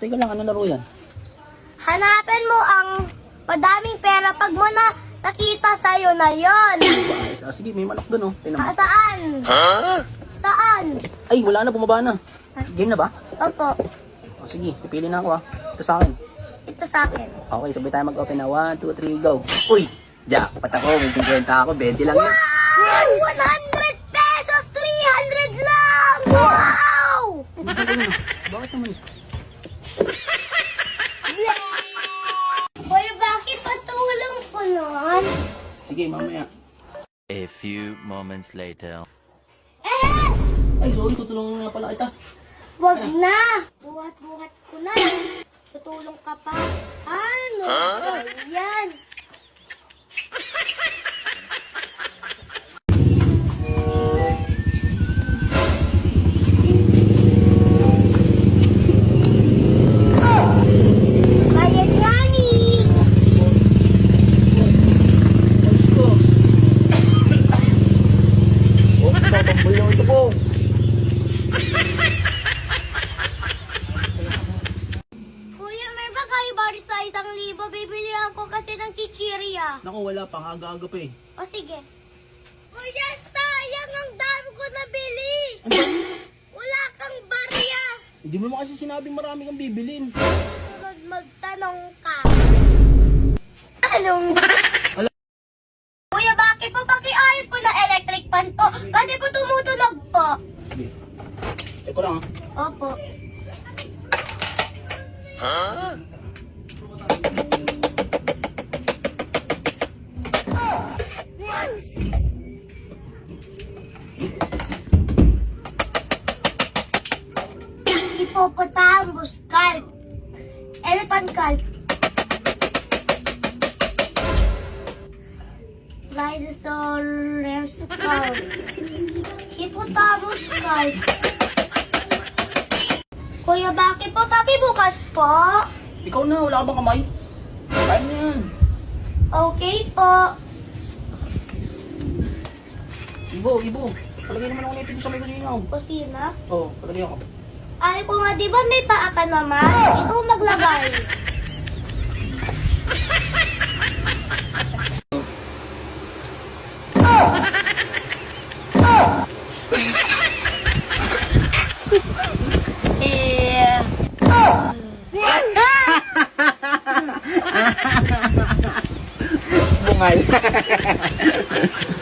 Teka lang, ano laro yan? Hanapin mo ang madaming pera pag mo na nakita sa'yo na yon. Ayos. Ah, sige, may manok doon oh. Tingnan mo. Ha, saan? Saan? Ay, wala na, bumaba na. Game na ba? Opo, O sige, pipili na ako ah. Ito sa akin. ito sa akin. Okay, sabay tayo mag-open na. 1, 2, 3, go. Uy! Jackpot ako, may 50 ako, 20 lang yun. Wow! 100 pesos! 300 lang! Wow! Bakit naman? Kuya, bakit patulong ko nun? Sige, mamaya. A few moments later. Eh! Ay, sorry, tutulungan nga pala kita. Wag na! Buhat-buhat ko na. Tutulong ka pa. Ano? Yan. Bibili ako kasi ng chichirya. Naku, wala pang aga-aga pa eh. O sige. Kuya, sayang ang dami ko nabili. Wala kang barya. Hindi mo naman kasi sinabing marami kang bibilin. Sunod magtanong ka. Anong? Kuya, bakit po pakiayos po na electric fan to? Kasi po tumutunog po. Sige. Check ko lang ah. Opo. Hippopotamus calf. Elephant calf. Dinosaurus calf. Hippopotamus calf. Kuya, bakit po? Pakibukas po. Ikaw na, wala ka bang kamay? Kaya na yan. Okay po. Ibo, ibo. Palagay naman ako nito sa may kusina. oh. Kusina. Oo, oh, palagay ako. Ay ko nga, di ba may paa ka naman? Ikaw maglagay. Bungal.